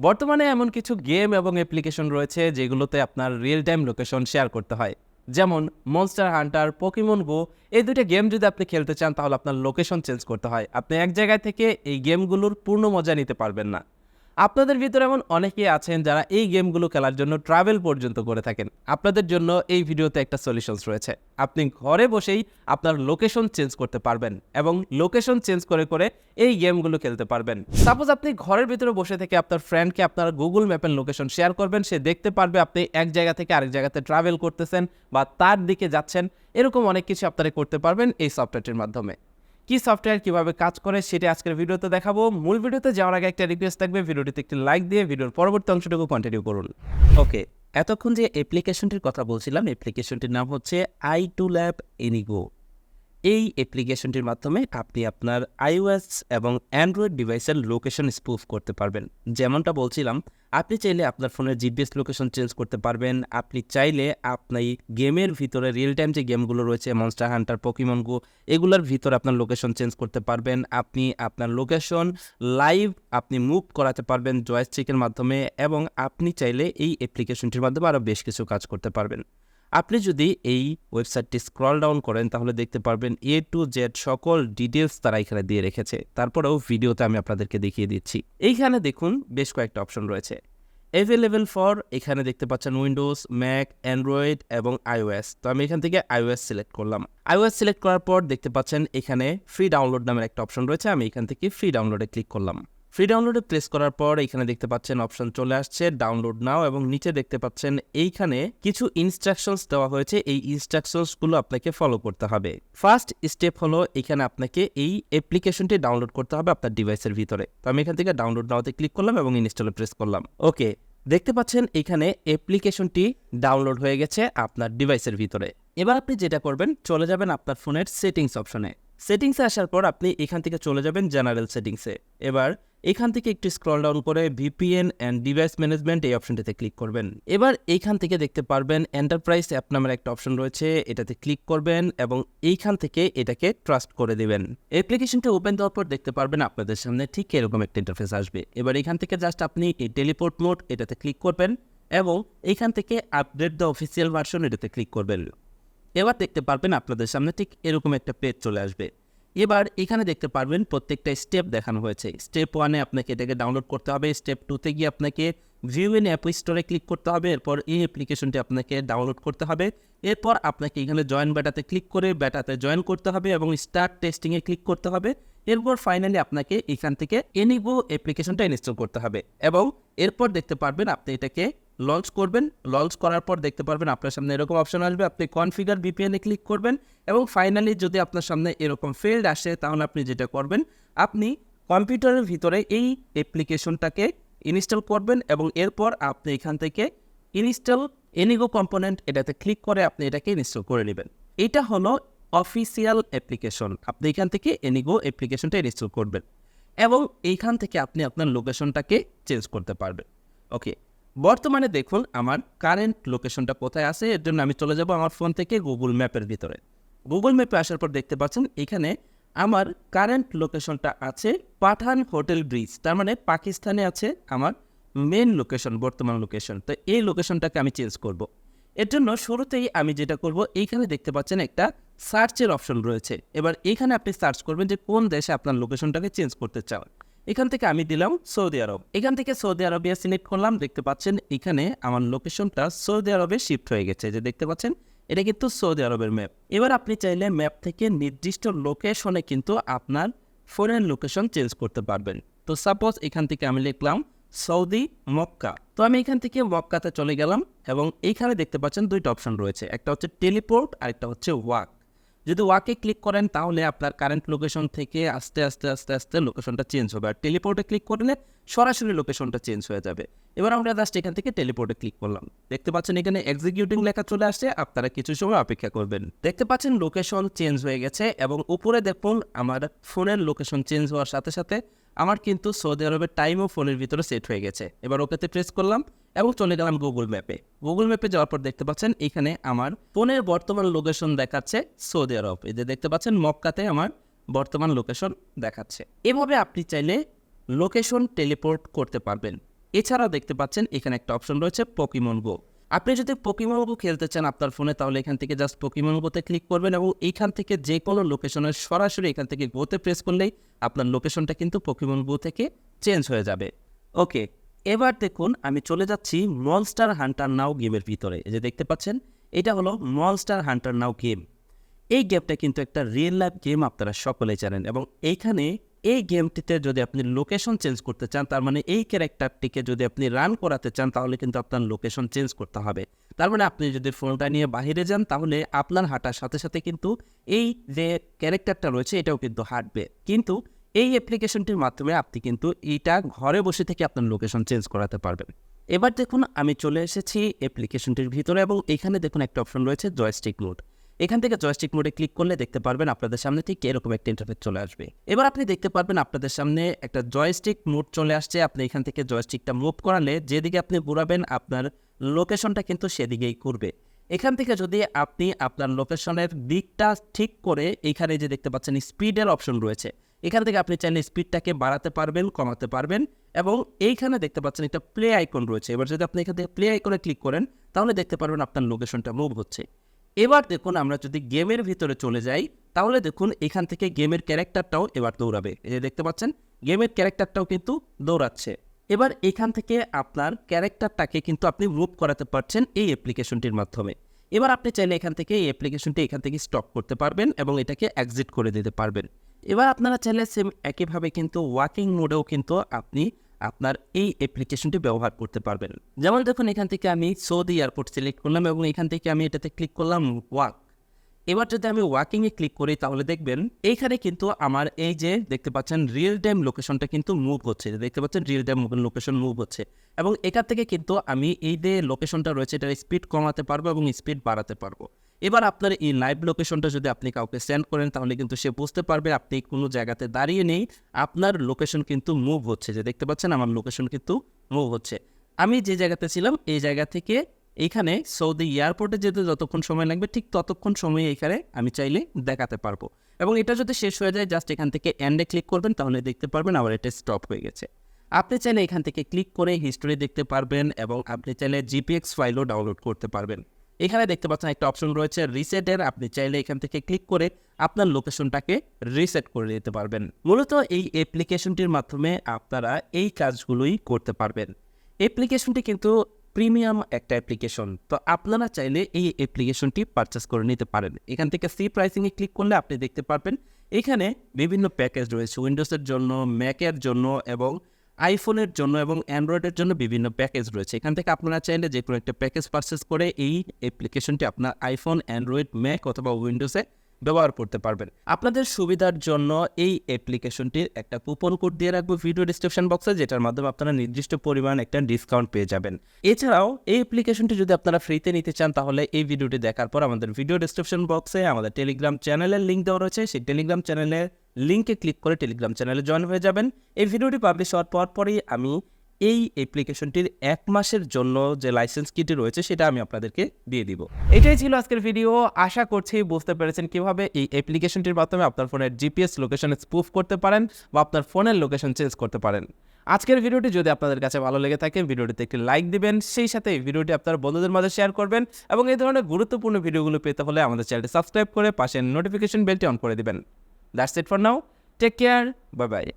বর্তমানে এমন কিছু গেম এবং অ্যাপ্লিকেশন রয়েছে যেগুলোতে আপনার রিয়েল টাইম লোকেশন শেয়ার করতে হয়। যেমন মনস্টার হান্টার পকিমন গো এই দুটো গেম যদি আপনি খেলতে চান তাহলে আপনার লোকেশন চেঞ্জ করতে হয়। আপনি এক জায়গায় থেকে এই গেমগুলোর পূর্ণ মজা নিতে পারবেন না। আপনাদের ভিতরে এমন অনেকেই আছেন যারা এই গেমগুলো খেলার জন্য ট্রাভেল পর্যন্ত করে থাকেন। আপনাদের জন্য এই ভিডিওতে একটা সলিউশনস রয়েছে। আপনি ঘরে বসেই আপনার লোকেশন চেঞ্জ করতে পারবেন এবং লোকেশন চেঞ্জ করে করে এই গেমগুলো খেলতে পারবেন। সাপোজ আপনি ঘরের ভিতরে বসে থেকে আপনার ফ্রেন্ডকে আপনার গুগল ম্যাপের লোকেশন শেয়ার করবেন, সে দেখতে পারবে আপনি এক জায়গা থেকে আরেক জায়গাতে ট্রাভেল করতেছেন বা তার দিকে যাচ্ছেন। এরকম অনেক কিছু আপনারা করতে পারবেন এই সফটওয়্যারটির মাধ্যমে। কি সফটওয়্যার কীভাবে কাজ করে সেটা আজকের ভিডিওতে দেখাবো। মূল ভিডিওতে যাওয়ার আগে একটা রিকোয়েস্ট থাকবে, ভিডিওটিতে একটি লাইক দিয়ে ভিডিওর পরবর্তী অংশটুকু কন্টিনিউ করুন। ওকে এতক্ষণ যে অ্যাপ্লিকেশনটির কথা বলছিলাম অ্যাপ্লিকেশনটির নাম হচ্ছে আই টু ল্যাব এনিগো এই অ্যাপ্লিকেশনটির মাধ্যমে আপনি আপনার আইওএস এবং অ্যান্ড্রয়েড ডিভাইসের লোকেশন স্পুফ করতে পারবেন। যেমনটা বলছিলাম, আপনি চাইলে আপনার ফোনের জিপিএস লোকেশন চেঞ্জ করতে পারবেন। আপনি চাইলে আপনি গেমের ভিতরে রিয়েল টাইম যে গেমগুলো রয়েছে মনস্টার হান্টার পকিমন গো এগুলোর ভিতরে আপনার লোকেশন চেঞ্জ করতে পারবেন। আপনি আপনার লোকেশন লাইভ আপনি মুভ করাতে পারবেন জয়স্টিকের মাধ্যমে এবং আপনি চাইলে এই অ্যাপ্লিকেশনটির মাধ্যমে আরও বেশ কিছু কাজ করতে পারবেন। আপনি যদি এই ওয়েবসাইটটি স্ক্রল ডাউন করেন, তাহলে দেখতে পারবেন এ টু জেড সকল ডিটেলস তারা এখানে দিয়ে রেখেছে। তারপরেও ভিডিওতে আমি আপনাদেরকে দেখিয়ে দিচ্ছি। এইখানে দেখুন বেশ কয়েকটা অপশন রয়েছে। অ্যাভেলেবেল ফর এখানে দেখতে পাচ্ছেন উইন্ডোজ ম্যাক অ্যান্ড্রয়েড এবং আইওএস তো আমি এখান থেকে আইওএস সিলেক্ট করলাম। আইওএস সিলেক্ট করার পর দেখতে পাচ্ছেন এখানে ফ্রি ডাউনলোড নামের একটা অপশন রয়েছে। আমি এখান থেকে ফ্রি ডাউনলোডে ক্লিক করলাম। ফ্রি ডাউনলোডে প্রেস করার পর এখানে দেখতে পাচ্ছেন অপশন চলে আসছে ডাউনলোড নাও এবং নিচে দেখতে পাচ্ছেন এইখানে কিছু ইনস্ট্রাকশনস দেওয়া হয়েছে। এই ইনস্ট্রাকশনসগুলো আপনাকে ফলো করতে হবে। ফার্স্ট স্টেপ হলো এখানে আপনাকে এই অ্যাপ্লিকেশনটি ডাউনলোড করতে হবে আপনার ডিভাইসের ভিতরে। তো আমি এখান থেকে ডাউনলোড নাওতে ক্লিক করলাম এবং ইনস্টলে প্রেস করলাম। ওকে দেখতে পাচ্ছেন এখানে অ্যাপ্লিকেশনটি ডাউনলোড হয়ে গেছে আপনার ডিভাইসের ভিতরে। এবার আপনি যেটা করবেন, চলে যাবেন আপনার ফোনের সেটিংস অপশনে সেটিংসে আসার পর আপনি এখান থেকে চলে যাবেন জেনারেল সেটিংসে এবার এখান থেকে একটু স্ক্রল ডাউন করে ভিপিএন অ্যান্ড ডিভাইস ম্যানেজমেন্ট এই অপশনটিতে ক্লিক করবেন। এবার এইখান থেকে দেখতে পারবেন এন্টারপ্রাইজ অ্যাপ নামের একটা অপশন রয়েছে, এটাতে ক্লিক করবেন এবং এইখান থেকে এটাকে ট্রাস্ট করে দেবেন। অ্যাপ্লিকেশনটা ওপেন দেওয়ার পর দেখতে পারবেন আপনাদের সামনে ঠিক এরকম একটা ইন্টারফেস আসবে। এবার এখান থেকে জাস্ট আপনি এই টেলিপোর্ট মোড এটাতে ক্লিক করবেন এবং এইখান থেকে আপডেট দ্য অফিসিয়াল ভার্সন এটাতে ক্লিক করবেন। এবার দেখতে পারবেন আপনাদের সামনে ঠিক এরকম একটা পেজ চলে আসবে। এবার এখানে দেখতে পারবেন প্রত্যেকটা স্টেপ দেখানো হয়েছে। স্টেপ ওয়ানে আপনাকে এটাকে ডাউনলোড করতে হবে। স্টেপ টুতে গিয়ে আপনাকে ভিউ ইন অ্যাপ স্টোরে ক্লিক করতে হবে। এরপর এই অ্যাপ্লিকেশনটি আপনাকে ডাউনলোড করতে হবে। এরপর আপনাকে এখানে জয়েন ব্যাটাতে ক্লিক করে ব্যাটাতে জয়েন করতে হবে এবং স্টার্ট টেস্টিংয়ে ক্লিক করতে হবে। এরপর ফাইনালি আপনাকে এখান থেকে এনিগো অ্যাপ্লিকেশনটা ইনস্টল করতে হবে। এবং এরপর দেখতে পারবেন আপনি এটাকে লঞ্চ করবেন লঞ্চ করার পর দেখতে পারবেন আপনার সামনে এরকম অপশন আসবে। আপনি কনফিগার ভিপিএনে ক্লিক করবেন এবং ফাইনালি যদি আপনার সামনে এরকম ফেল্ড আসে, তাহলে আপনি যেটা করবেন, আপনি কম্পিউটারের ভিতরে এই অ্যাপ্লিকেশনটাকে ইনস্টল করবেন এবং এরপর আপনি এখান থেকে ইনস্টল এনিগো কম্পোনেন্ট এটাতে ক্লিক করে আপনি এটাকে ইনস্টল করে নেবেন। এটা হলো অফিসিয়াল অ্যাপ্লিকেশন আপনি এখান থেকে এনিগো অ্যাপ্লিকেশনটা ইনস্টল করবেন এবং এইখান থেকে আপনি আপনার লোকেশনটাকে চেঞ্জ করতে পারবেন। ওকে বর্তমানে দেখুন আমার কারেন্ট লোকেশনটা কোথায় আছে, এর জন্য আমি চলে যাব আমার ফোন থেকে গুগল ম্যাপের ভিতরে। গুগল ম্যাপে আসার পর দেখতে পাচ্ছেন এখানে আমার কারেন্ট লোকেশনটা আছে পাঠান হোটেল ব্রিজ তার মানে পাকিস্তানে আছে আমার মেন লোকেশন বর্তমান লোকেশন তো এই লোকেশনটাকে আমি চেঞ্জ করব। এর জন্য শুরুতেই আমি যেটা করব, এইখানে দেখতে পাচ্ছেন একটা সার্চের অপশন রয়েছে। এবার এখানে আপনি সার্চ করবেন যে কোন দেশে আপনার লোকেশনটাকে চেঞ্জ করতে চান। এখান থেকে আমি দিলাম সৌদি আরব। এখান থেকে সৌদি আরবিয়া সিলেক্ট করলাম, দেখতে পাচ্ছেন এখানে আমার লোকেশনটা সৌদি আরবে শিফট হয়ে গেছে। যে দেখতে পাচ্ছেন, এটা কিন্তু সৌদি আরবের ম্যাপ এবার আপনি চাইলে ম্যাপ থেকে নির্দিষ্ট লোকেশনে কিন্তু আপনার ফোনের লোকেশন চেঞ্জ করতে পারবেন। তো সাপোজ এখান থেকে আমি লিখলাম সৌদি মক্কা। তো আমি এখান থেকে মক্কাতে চলে গেলাম এবং এইখানে দেখতে পাচ্ছেন দুইটা অপশন রয়েছে, একটা হচ্ছে টেলিপোর্ট আর একটা হচ্ছে ওয়াক যদি ওয়াকে ক্লিক করেন, তাহলে আপনার কারেন্ট লোকেশন থেকে আস্তে আস্তে আস্তে আস্তে লোকেশনটা চেঞ্জ হবে। আর টেলিপোর্টে ক্লিক করলে সরাসরি লোকেশনটা চেঞ্জ হয়ে যাবে। এবার আমরা জাস্ট এখান থেকে টেলিপোর্টে ক্লিক করলাম। দেখতে পাচ্ছেন এখানে এক্সিকিউটিং লেখা চলে আসছে, আপনারা কিছু সময় অপেক্ষা করবেন। দেখতে পাচ্ছেন লোকেশন চেঞ্জ হয়ে গেছে এবং উপরে দেখুন, আমার ফোনের লোকেশন চেঞ্জ হওয়ার সাথে সাথে আমার কিন্তু সৌদি আরবের টাইমও ফোনের ভিতরে সেট হয়ে গেছে। এবার ওকেতে প্রেস করলাম। এবং চলে গেলাম গুগল ম্যাপে গুগল ম্যাপে যাওয়ার পর দেখতে পাচ্ছেন এখানে আমার ফোনের বর্তমান লোকেশন দেখাচ্ছে সৌদি আরব এই যে দেখতে পাচ্ছেন মক্কাতে আমার বর্তমান লোকেশন দেখাচ্ছে। এভাবে আপনি চাইলে লোকেশন টেলিপোর্ট করতে পারবেন। এছাড়াও দেখতে পাচ্ছেন এখানে একটা অপশন রয়েছে পকিমন গো আপনি যদি পকিমন গো খেলতে চান আপনার ফোনে, তাহলে এখান থেকে জাস্ট পকিমন গোতে ক্লিক করবেন এবং এখান থেকে যে কোনো লোকেশনের সরাসরি এখান থেকে গোতে প্রেস করলেই আপনার লোকেশনটা কিন্তু পকিমন গো থেকে চেঞ্জ হয়ে যাবে। ওকে এবার দেখুন, আমি চলে যাচ্ছি মনস্টার হান্টার নাও গেমের ভিতরে। এই যে দেখতে পাচ্ছেন, এটা হলো মনস্টার হান্টার নাও গেম এই গেমটা কিন্তু একটা রিয়েল লাইফ গেম আপনারা সকলেই জানেন এবং এইখানে এই গেমটিতে যদি আপনি লোকেশন চেঞ্জ করতে চান, তার মানে এই ক্যারেক্টারটিকে যদি আপনি রান করাতে চান, তাহলে কিন্তু আপনার লোকেশন চেঞ্জ করতে হবে। তার মানে আপনি যদি ফোনটা নিয়ে বাইরে যান, তাহলে আপনার হাঁটার সাথে সাথে কিন্তু এই যে ক্যারেক্টারটা রয়েছে, এটাও কিন্তু হাঁটবে। কিন্তু এই অ্যাপ্লিকেশনটির মাধ্যমে আপনি কিন্তু এইটা ঘরে বসে থেকে আপনার লোকেশন চেঞ্জ করাতে পারবেন। এবার দেখুন, আমি চলে এসেছি অ্যাপ্লিকেশনটির ভিতরে এবং এখানে দেখুন একটা অপশন রয়েছে জয়স্টিক মোড এখান থেকে জয়স্টিক মোডে ক্লিক করলে দেখতে পারবেন আপনাদের সামনে ঠিক এরকম একটা ইন্টারফেস চলে আসবে। এবার আপনি দেখতে পারবেন আপনাদের সামনে একটা জয়স্টিক মোড চলে আসছে। আপনি এখান থেকে জয়স্টিকটা মুভ করালে যেদিকে আপনি ঘুরাবেন, আপনার লোকেশনটা কিন্তু সেদিকেই করবে এখান থেকে যদি আপনি আপনার লোকেশনের দিকটা ঠিক করে এখানে যে দেখতে পাচ্ছেন স্পিডের অপশন রয়েছে এখান থেকে আপনি চাইলে স্পিডটাকে বাড়াতে পারবেন, কমাতে পারবেন এবং এইখানে দেখতে পাচ্ছেন একটা প্লে আইকন রয়েছে। এবার যদি আপনি এখান থেকে প্লে আইকনে ক্লিক করেন, তাহলে দেখতে পারবেন আপনার লোকেশনটা মুভ হচ্ছে। এবার দেখুন, আমরা যদি গেমের ভিতরে চলে যাই, তাহলে দেখুন এখান থেকে গেমের ক্যারেক্টারটাও এবার দৌড়াবে। এই যে দেখতে পাচ্ছেন গেমের ক্যারেক্টারটাও কিন্তু দৌড়াচ্ছে। এবার এখান থেকে আপনার ক্যারেক্টারটাকে কিন্তু আপনি মুভ করাতে পারছেন এই অ্যাপ্লিকেশনটির মাধ্যমে। এবার আপনি চাইলে এখান থেকে এই অ্যাপ্লিকেশনটি এখান থেকে স্টপ করতে পারবেন এবং এটাকে এক্সিট করে দিতে পারবেন। এবার আপনারা চাইলে সেম একইভাবে কিন্তু ওয়াকিং মোডেও কিন্তু আপনি আপনার এই অ্যাপ্লিকেশনটি ব্যবহার করতে পারবেন। যেমন দেখুন, এখান থেকে আমি সৌদি এয়ারপোর্ট সিলেক্ট করলাম এবং এখান থেকে আমি এটাতে ক্লিক করলাম ওয়াক এবার যদি আমি ওয়াকিংয়ে ক্লিক করি, তাহলে দেখবেন এইখানে কিন্তু আমার এই যে দেখতে পাচ্ছেন রিয়েল টাইম লোকেশনটা কিন্তু মুভ হচ্ছে। দেখতে পাচ্ছেন রিয়েল টাইম লোকেশন মুভ হচ্ছে এবং এখান থেকে কিন্তু আমি এই যে লোকেশনটা রয়েছে, এটার স্পিড কমাতে পারব এবং স্পিড বাড়াতে পারব। এবার আপনার এই লাইভ লোকেশনটা যদি আপনি কাউকে সেন্ড করেন, তাহলে কিন্তু সে বুঝতে পারবে আপনি কোনো জায়গাতে দাঁড়িয়ে নেই। আপনার লোকেশন কিন্তু মুভ হচ্ছে। যে দেখতে পাচ্ছেন, আমার লোকেশন কিন্তু মুভ হচ্ছে। আমি যে জায়গাতে ছিলাম, এই জায়গা থেকে এইখানে সৌদি এয়ারপোর্টে যেতে যতক্ষণ সময় লাগবে, ঠিক ততক্ষণ সময় এখানে আমি চাইলে দেখাতে পারব। এবং এটা যদি শেষ হয়ে যায় জাস্ট এখান থেকে এন্ডে ক্লিক করবেন, তাহলে দেখতে পারবেন আবার এটা স্টপ হয়ে গেছে। আপনি চাইলে এখান থেকে ক্লিক করে হিস্টোরি দেখতে পারবেন এবং আপনি চাইলে জিপিএক্স ফাইলও ডাউনলোড করতে পারবেন। এখানে দেখতে পাচ্ছেন একটা অপশন রয়েছে রিসেটের আপনি চাইলে এখান থেকে ক্লিক করে আপনার লোকেশনটাকে রিসেট করে দিতে পারবেন। মূলত এই অ্যাপ্লিকেশনটির মাধ্যমে আপনারা এই কাজগুলোই করতে পারবেন। অ্যাপ্লিকেশনটি কিন্তু প্রিমিয়াম একটা অ্যাপ্লিকেশন তো আপনারা চাইলে এই অ্যাপ্লিকেশনটি পারচেস করে নিতে পারেন। এখান থেকে সি প্রাইসিংয়ে ক্লিক করলে আপনি দেখতে পারবেন, এখানে বিভিন্ন প্যাকেজ রয়েছে উইন্ডোজের জন্য ম্যাকের জন্য এবং আইফোনের জন্য এবং অ্যান্ড্রয়েডের জন্য বিভিন্ন প্যাকেজ রয়েছে। এখান থেকে আপনারা চাইলে যে কোনো একটা প্যাকেজ পারচেস করে এই অ্যাপ্লিকেশনটি আপনার আইফোন, অ্যান্ড্রয়েড, ম্যাক অথবা উইন্ডোজে ব্যবহার করতে পারবেন। আপনাদের সুবিধার জন্য এই অ্যাপ্লিকেশনটির একটা কুপন কোড দিয়ে রাখব ভিডিও ডিসক্রিপশন বক্সে যেটার মাধ্যমে আপনারা নির্দিষ্ট পরিমাণ একটা ডিসকাউন্ট পেয়ে যাবেন। এছাড়াও এই অ্যাপ্লিকেশনটি যদি আপনারা ফ্রিতে নিতে চান, তাহলে এই ভিডিওটি দেখার পর আমাদের ভিডিও ডিসক্রিপশন বক্সে আমাদের টেলিগ্রাম চ্যানেলের লিঙ্ক দেওয়া রয়েছে। সেই টেলিগ্রাম চ্যানেলের লিঙ্কে ক্লিক করে টেলিগ্রাম চ্যানেলে জয়েন হয়ে যাবেন। এই ভিডিওটি পাবলিশ হওয়ার পর পরই আমি এই অ্যাপ্লিকেশনটির এক মাসের জন্য যে লাইসেন্স কিটি রয়েছে, সেটা আমি আপনাদেরকে দিয়ে দিব। এটাই ছিল আজকের ভিডিও আশা করছি বুঝতে পেরেছেন কীভাবে এই অ্যাপ্লিকেশনটির মাধ্যমে আপনার ফোনের জিপিএস লোকেশন স্পুফ করতে পারেন বা আপনার ফোনের লোকেশন চেঞ্জ করতে পারেন। আজকের ভিডিওটি যদি আপনাদের কাছে ভালো লেগে থাকে ভিডিওটিতে একটি লাইক দিবেন, সেই সাথে এই ভিডিওটি আপনার বন্ধুদের মাঝে শেয়ার করবেন এবং এই ধরনের গুরুত্বপূর্ণ ভিডিওগুলো পেতে হলে আমাদের চ্যানেলটি সাবস্ক্রাইব করে পাশের নোটিফিকেশন বেলটি অন করে দিবেন। That's it for now. Take care. Bye bye.